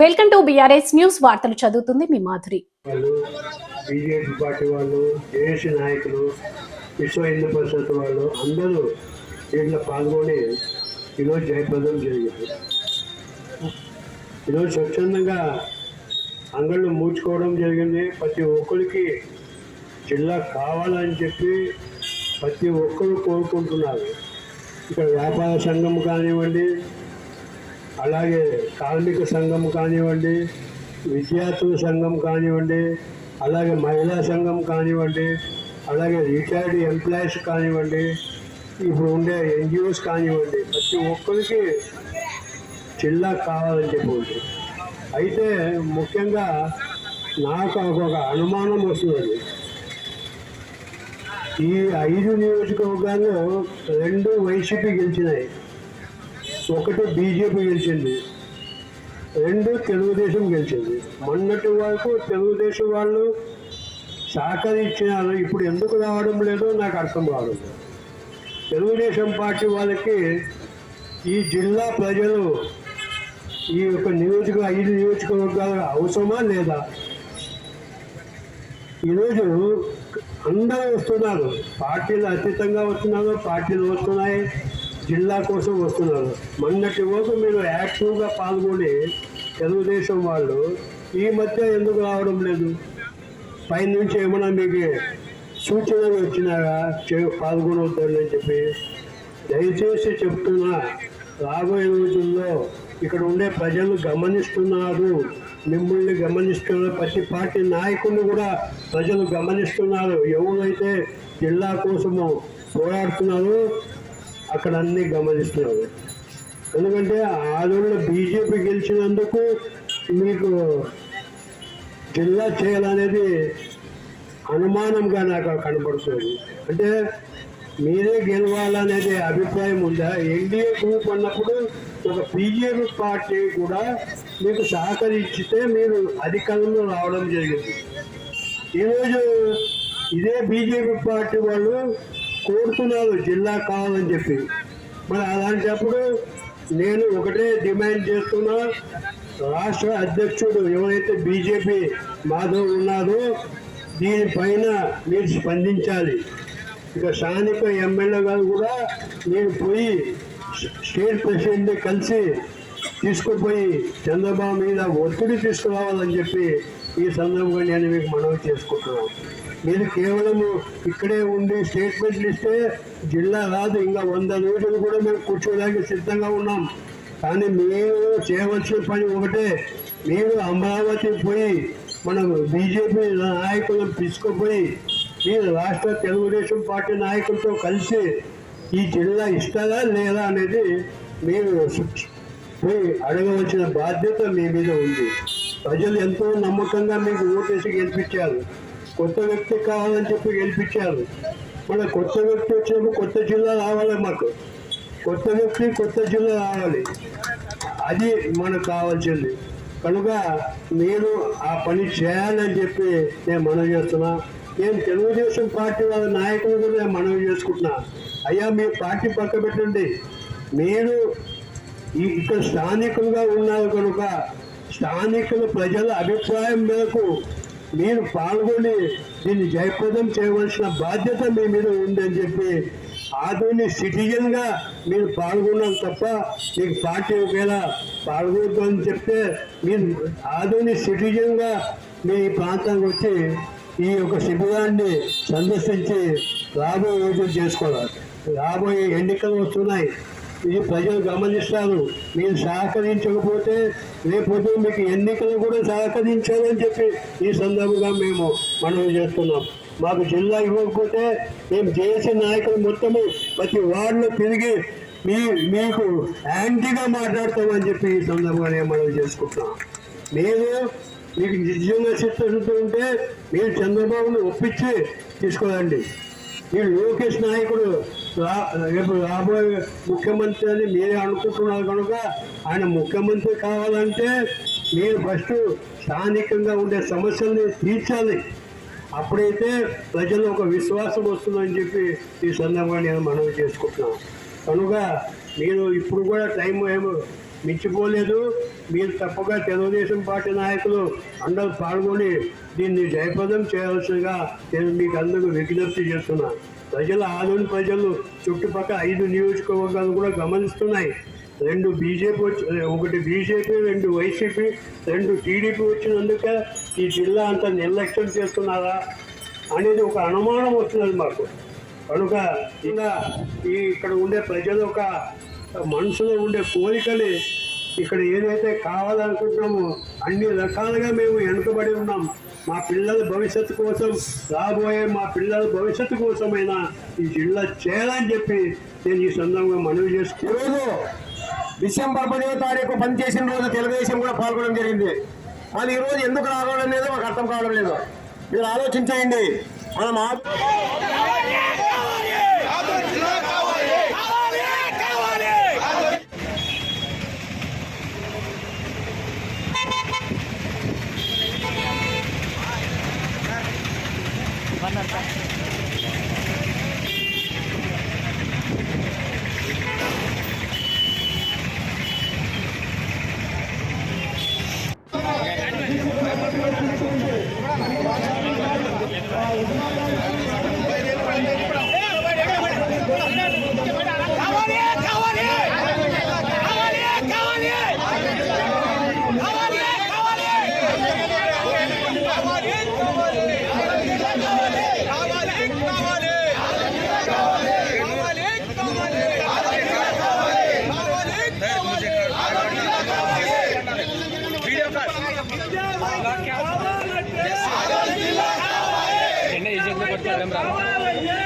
Welcome to BRS news వార్తలు చదువుతుంది మీ మాధురి. వాళ్ళు బీజేపీ పార్టీ వాళ్ళు జేఏసీ నాయకులు విశ్వ హిందూ పరిషత్ వాళ్ళు అందరూ దీంట్లో పాల్గొని ఈరోజు జయప్రదం జరిగింది. ఈరోజు స్వచ్ఛందంగా అంగళ్ళు మూర్చుకోవడం జరిగింది. ప్రతి ఒక్కరికి జిల్లా కావాలని చెప్పి ప్రతి ఒక్కరు కోరుకుంటున్నారు. ఇక్కడ వ్యాపార సంఘం కానివ్వండి అలాగే కార్మిక సంఘం కానివ్వండి విద్యార్థుల సంఘం కానివ్వండి అలాగే మహిళా సంఘం కానివ్వండి అలాగే రిటైర్డ్ ఎంప్లాయీస్ కానివ్వండి ఇప్పుడు ఉండే ఎన్జిఓస్ కానివ్వండి ప్రతి ఒక్కరికి జిల్లా కావాలని చెప్పి అయితే ముఖ్యంగా నాకు ఒక అనుమానం వస్తుంది ఈ ఐదు నియోజకవర్గాలు రెండు వైసీపీ గెలిచినాయి. ఒకటి బీజేపీ గెలిచింది. రెండు తెలుగుదేశం గెలిచింది. మొన్నటి వరకు తెలుగుదేశం వాళ్ళు సహకరించినారు. ఇప్పుడు ఎందుకు రావడం లేదో నాకు అర్థం కావడం తెలుగుదేశం పార్టీ వాళ్ళకి ఈ జిల్లా ప్రజలు ఈ యొక్క నియోజక ఐదు నియోజకవర్గాలు అవసరమా లేదా? ఈరోజు అందరూ వస్తున్నారు. పార్టీలు అతీతంగా వస్తున్నారు పార్టీలు వస్తున్నాయి జిల్లా కోసం వస్తున్నారు. మొన్నటి వరకు మీరు యాక్టివ్గా పాల్గొని తెలుగుదేశం వాళ్ళు ఈ మధ్య ఎందుకు రావడం లేదు? పైనుంచి ఏమైనా మీకు సూచనలు వచ్చినారా పాల్గొనవద్దని అని చెప్పి దయచేసి చెప్తున్నా. రాబోయే రోజుల్లో ఇక్కడ ఉండే ప్రజలు గమనిస్తున్నారు. మిమ్మల్ని గమనిస్తున్నారు ప్రతి పార్టీ నాయకులు కూడా ప్రజలు గమనిస్తున్నారు. ఎవరైతే జిల్లా కోసము పోరాడుతున్నారో అక్కడ అన్ని గమనిస్తున్నారు ఎందుకంటే ఆ బీజేపీ గెలిచినందుకు మీకు జిల్లా చేయాలనేది అనుమానంగా నాకు కనబడుతుంది అంటే మీరే గెలవాలనేది అభిప్రాయం ఉందా? ఎన్డీఏ గ్రూప్ అన్నప్పుడు ఒక బీజేపీ పార్టీ కూడా మీకు సహకరించితే మీరు అధికారంలో రావడం జరిగింది. ఈరోజు ఇదే బీజేపీ పార్టీ వాళ్ళు కోరుతున్నారు జిల్లా కావాలని చెప్పి. మరి అలాంటప్పుడు నేను ఒకటే డిమాండ్ చేస్తున్నా. రాష్ట్ర అధ్యక్షుడు ఎవరైతే బీజేపీ మాధవ్ ఉన్నారో దీనిపైన మీరు స్పందించాలి. ఇక స్థానిక ఎమ్మెల్యే గారు కూడా నేను పోయి స్టేట్ ప్రెసిడెంట్ని కలిసి తీసుకుపోయి చంద్రబాబు మీద ఒత్తిడి తీసుకురావాలని చెప్పి ఈ సందర్భంగా నేను మీకు మనవి చేసుకుంటున్నాను. మీరు కేవలం ఇక్కడే ఉండి స్టేట్మెంట్లు ఇస్తే జిల్లా రాదు ఇంకా వంద రోజులు కూడా మేము కూర్చోడానికి సిద్ధంగా ఉన్నాం. కానీ మేము చేయవలసిన పని ఒకటే మీరు అమరావతి పోయి మనం బీజేపీ నాయకులను తీసుకుపోయి మీరు రాష్ట్ర తెలుగుదేశం పార్టీ నాయకులతో కలిసి ఈ జిల్లా ఇస్తారా లేదా అనేది మీరు పోయి అడగవలసిన బాధ్యత మీ మీద ఉంది. ప్రజలు ఎంతో నమ్మకంగా మీకు ఓటేసి గెలిపించారు. కొత్త వ్యక్తి కావాలని చెప్పి గెలిపించారు. మన కొత్త వ్యక్తి వచ్చినప్పుడు కొత్త జిల్లా రావాలి మాకు. కొత్త వ్యక్తి కొత్త జిల్లా రావాలి. అది మనకు కావాల్సింది. కనుక మీరు ఆ పని చేయాలని చెప్పి నేను మనవి చేస్తున్నా. నేను తెలుగుదేశం పార్టీ వాళ్ళ నాయకులు కూడా నేను మనవి చేసుకుంటున్నా. అయ్యా మీ పార్టీ పక్క పెట్టండి. మీరు ఈ ఇక్కడ స్థానికులుగా ఉన్నారు కనుక స్థానికుల ప్రజల అభిప్రాయం మేరకు మీరు పాల్గొని దీన్ని జయప్రదం చేయవలసిన బాధ్యత మీ మీద ఉందని చెప్పి ఆధునిక సిటిజన్గా మీరు పాల్గొన్నాం తప్ప మీకు పార్టీ ఒకవేళ పాల్గొద్దు అని చెప్తే మీరు ఆధునిక సిటిజన్గా మీ ప్రాంతానికి వచ్చి ఈ యొక్క శిబిరాన్ని సందర్శించి రాబోయే రోజులు చేసుకోవాలి. రాబోయే ఎన్నికలు వస్తున్నాయి. ఇది ప్రజలు గమనిస్తారు. మీరు సహకరించకపోతే రేపొద్దు మీకు ఎన్నికలు కూడా సహకరించాలని చెప్పి ఈ సందర్భంగా మేము మనవి చేస్తున్నాం. మాకు జిల్లా ఇవ్వకపోతే మేము చేసే నాయకులు మొత్తము ప్రతి వార్డులో తిరిగి మీ మీకు యాంటీగా మాట్లాడతామని చెప్పి ఈ సందర్భంగా మనం మనవి చేసుకుంటున్నాం. మీరు మీకు నిజంగా చిత్తశుద్ధి ఉంటే మీరు చంద్రబాబును ఒప్పించి తీసుకురండి ఈ లోకేష్ నాయకుడు రా- రేపు రాబోయే ముఖ్యమంత్రి అని మీరే అనుకుంటున్నారు కనుక ఆయన ముఖ్యమంత్రి కావాలంటే మీరు ఫస్ట్ స్థానికంగా ఉండే సమస్యల్ని తీర్చాలి. అప్పుడైతే ప్రజలు ఒక విశ్వాసం వస్తుందని చెప్పి ఈ సందర్భంగా నేను మనవి చేసుకుంటున్నాను. కనుక మీరు ఇప్పుడు కూడా టైం ఏమో మించిపోలేదు. మీరు తప్పగా తెలుగుదేశం పార్టీ నాయకులు అందరూ పాల్గొని దీన్ని జయప్రదం చేయాల్సిందిగా నేను మీకు అందరూ విజ్ఞప్తి చేస్తున్నా. ప్రజల ఆలోని ప్రజలు చుట్టుపక్కల ఐదు నియోజకవర్గాలు కూడా గమనిస్తున్నాయి. రెండు బీజేపీ వచ్చి ఒకటి బీజేపీ రెండు వైసీపీ రెండు టీడీపీ వచ్చినందుకే ఈ జిల్లా అంతా నిర్లక్ష్యం చేస్తున్నారా అనేది ఒక అనుమానం వస్తున్నది మాకు. కనుక ఇలా ఈ ఇక్కడ ఉండే ప్రజలు ఒక మనసులో ఉండే కోరికని ఇక్కడ ఏదైతే కావాలనుకుంటున్నామో అన్ని రకాలుగా మేము వెనుకబడి ఉన్నాం. మా పిల్లల భవిష్యత్తు కోసం రాబోయే మా పిల్లల భవిష్యత్తు కోసమైనా ఈ జిల్లా చేయాలని చెప్పి నేను ఈ సందర్భంగా మనవి చేసుకున్నాను డిసెంబర్ పదివ తారీఖు పనిచేసిన రోజు తెలుగుదేశం కూడా పాల్గొనడం జరిగింది. మరి ఈరోజు ఎందుకు రావడం లేదో మాకు అర్థం కావడం లేదు. మీరు ఆలోచించేయండి. మనం காவலையே